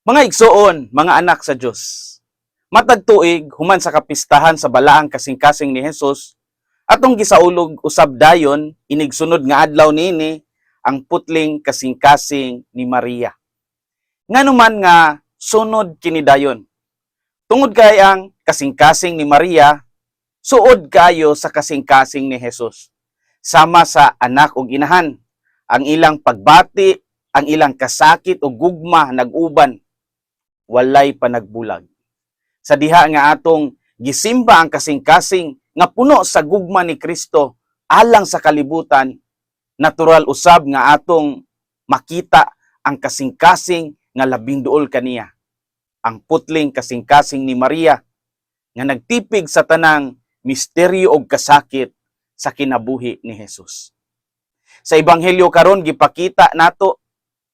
Mga igsoon, mga anak sa Dios. Matag tuig human sa kapistahan sa balaang kasing-kasing ni Hesus, atong gisaulog usab dayon inigsunod nga adlaw nini ang putling kasing-kasing ni Maria. Nganuman nga sunod kini dayon. Tungod kay ang kasing-kasing ni Maria, suod kayo sa kasing-kasing ni Hesus. Sama sa anak ug inahan, ang ilang pagbati, ang ilang kasakit o gugma nag-uban, walay panagbulag. Sa diha nga atong gisimba ang kasing-kasing nga puno sa gugma ni Kristo alang sa kalibutan, natural usab nga atong makita ang kasing-kasing nga labing duol kaniya. Ang putling kasing-kasing ni Maria nga nagtipig sa tanang misteryo og kasakit sa kinabuhi ni Hesus. Sa ebanghelyo karon gipakita nato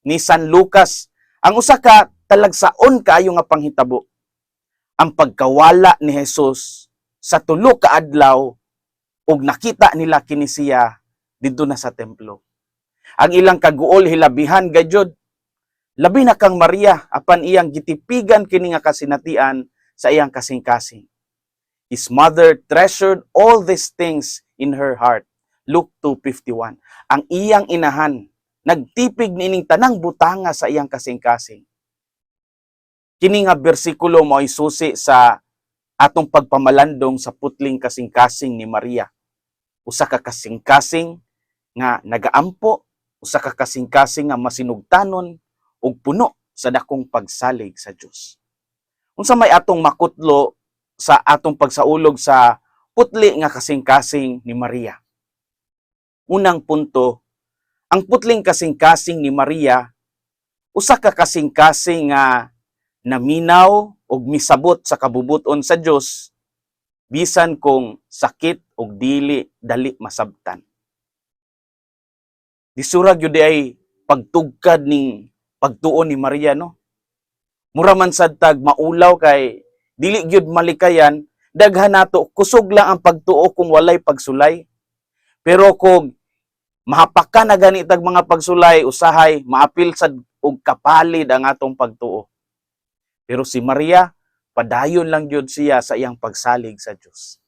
ni San Lucas ang usa ka talagsaon kaayo nga panghitabo ang pagkawala ni Jesus sa tulo ka adlaw ug nakita nila kini siya didto na sa templo. Ang ilang kaguol hilabihan gayud labi na kang Maria apan iyang gitipigan kini nga kasinatian sa iyang kasing-kasing. His mother treasured all these things in her heart. Luke 2.51. Ang iyang inahan, nagtipig nining tanang butanga sa iyang kasing-kasing. Kini nga bersikulo mo ay susi sa atong pagpamalandong sa putling kasing-kasing ni Maria. Usa ka kasing-kasing nga nagaampo, usa ka kasing-kasing nga masinugtanon ug puno sa dakong pagsalig sa Dios. Unsa may atong makutlo sa atong pagsaulog sa putli nga kasing-kasing ni Maria. Unang punto, ang putling kasing-kasing ni Maria usa ka kasing-kasing nga naminaw ug misabot sa kabubuton sa Dios bisan kung sakit ug dili dali masabtan. Disurag yun di ay pagtugkad ning pagtuon ni Maria no. Mura man sad tag maulaw kay dili gyud malikayan daghan nato kusog lang ang pagtuo kung walay pagsulay. Pero kung mahapakan na gani tag mga pagsulay usahay maapil sad og kapalid ang atong pagtuo. Pero si Maria, padayon lang yun siya sa iyang pagsalig sa Diyos.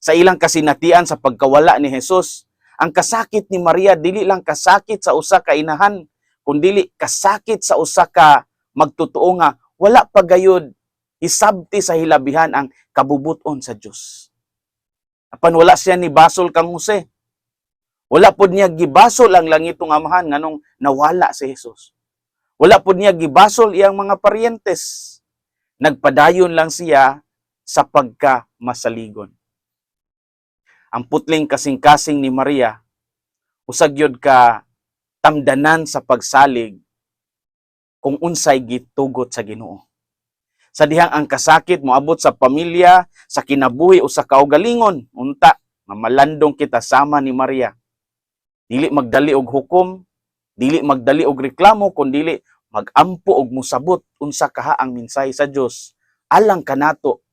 Sa ilang kasinatian sa pagkawala ni Jesus, ang kasakit ni Maria dili lang kasakit sa usa ka inahan, kundi kasakit sa usa ka magtotoo nga wala pagayod isabti sa hilabihan ang kabubuton sa Diyos. Apan wala siya ni basol kang Jose. Wala pod niya gibasol ang langitong amahan nganong nawala si Jesus. Wala po niya gibasol iyang mga paryentes. Nagpadayon lang siya sa pagkamasaligon. Ang putling kasing-kasing ni Maria, usag yun ka tamdanan sa pagsalig kung unsay gitugot sa Ginoo. Sa dihang ang kasakit moabot sa pamilya, sa kinabuhi o sa kaugalingon, unta, mamalandong kita sama ni Maria. Dili magdali og hukom, dili magdali og reklamo kundi magampo og musabot unsa kaha ang minsay sa Dios alang kanato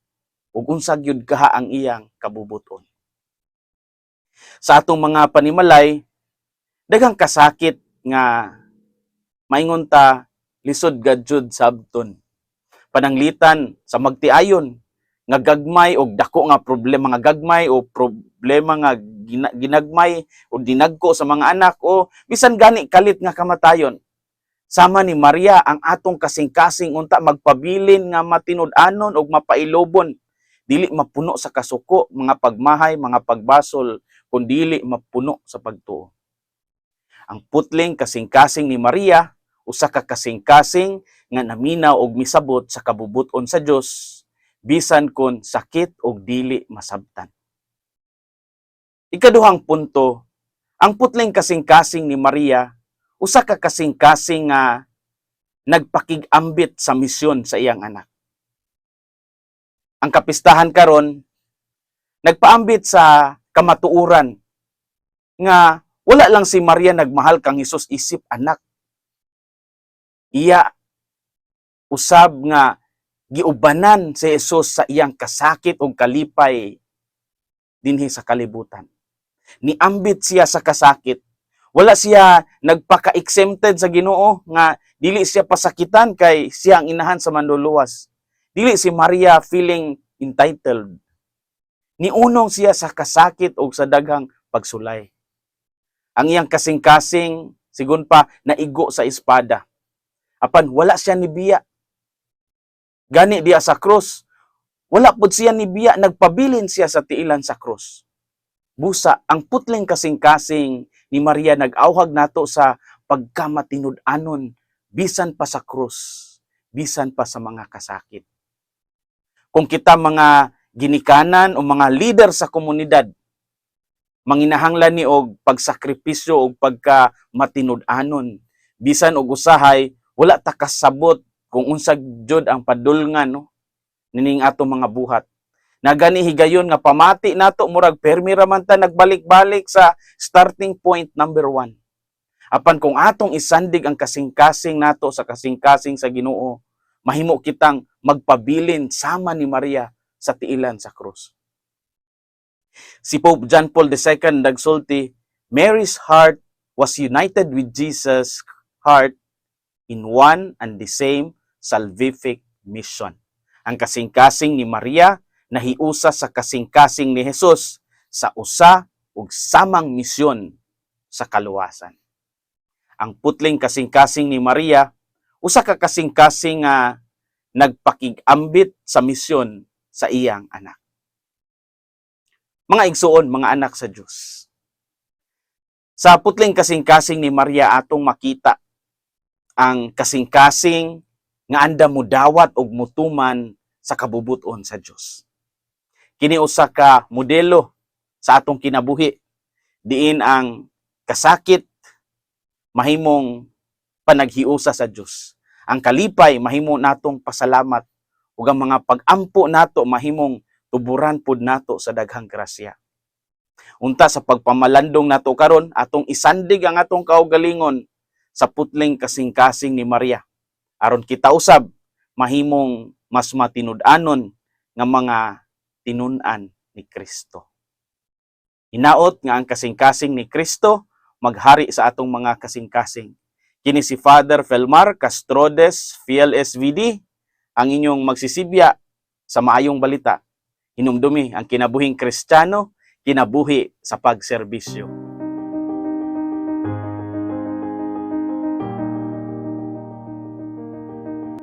ug unsa gyud kaha ang iyang kabubuton. Sa atong mga panimalay daghang kasakit nga maingon ta lisod gadjud sabton. Pananglitan sa magtiayon nga gagmay og dako nga problema nga gagmay o problema nga ginagmay o dinagko sa mga anak o bisan gani kalit nga kamatayon. Sama ni Maria ang atong kasing-kasing unta magpabilin nga matinud-anon og mapailobon. Dili mapuno sa kasuko mga pagmahay mga pagbasol kun dili mapuno sa pagtuo. Ang putling kasing-kasing ni Maria usa ka kasing-kasing nga naminaw og misabot sa kabubuton sa Dios bisan kon sakit og dili masabtan Ikaduhang punto, ang putling kasing-kasing ni Maria, usa ka kasing-kasing nga nagpakigambit sa misyon sa iyang anak. Ang kapistahan karon nagpaambit sa kamatuuran nga wala lang si Maria nagmahal kang Hesus isip anak. Iya usab nga giubanan si Hesus sa iyang kasakit ug kalipay dinhi sa kalibutan niambit siya sa kasakit. Wala siya nagpaka-exempted sa Ginoo nga dili siya pasakitan kay siya ang inahan sa manluluwas. Dili si Maria feeling entitled. Niunong siya sa kasakit o sa daghang pagsulay. Ang iyang kasing-kasing, sigun pa, naigo sa espada. Apan wala siya nibiya. Gani diya sa krus, wala pud siya nibiya, nagpabilin siya sa tiilan sa krus. Busa, ang putling kasing-kasing ni Maria nag-awhag nato sa pagkamatinud-anon bisan pa sa krus, bisan pa sa mga kasakit. Kung kita mga ginikanan o mga leader sa komunidad, manginahanglan ni og pagsakripisyo o pagka matinud-anon bisan og usahay wala ta kasabot kung unsag jud ang padulngan no? Nining ato mga buhat nagani higayon nga pamati nato murag permi ra man ta nagbalik-balik sa starting point number one apan kung atong isandig ang kasing-kasing nato sa kasing-kasing sa Ginoo mahimo kitang magpabilin sama ni Maria sa tiilan sa krus Si Pope John Paul II nagsulti, Mary's heart was united with Jesus' heart in one and the same salvific mission. Ang kasing-kasing ni Maria nahiusa sa kasing-kasing ni Jesus sa usa ug samang misyon sa kaluwasan. Ang putling kasing-kasing ni Maria usa ka kasing-kasing nga nagpakigambit sa misyon sa iyang anak mga igsuon, mga anak sa Diyos. Sa putling kasing-kasing ni Maria atong makita ang kasing-kasing nga anda mo dawat og mutuman sa kabubuton sa Dios. Kini usa ka modelo sa atong kinabuhi diin ang kasakit mahimong panaghiusa sa Dios. Ang kalipay mahimo natong pasalamat ug ang mga pag-ampo nato mahimong tuburan pud nato sa daghang grasya. Unta sa pagpamalandong nato karon atong isandig ang atong kaugalingon sa putling kasing-kasing ni Maria. Aron kita usab mahimong mas matinud-anon nga mga tinun-an ni Kristo. Hinaot nga ang kasing-kasing ni Kristo maghari sa atong mga kasing-kasing. Kini si Father Felmar Castrodes, PLSVD, ang inyong magsisibya sa maayong balita hinumdumi ang kinabuhing kristyano, kinabuhi sa pagserbisyo.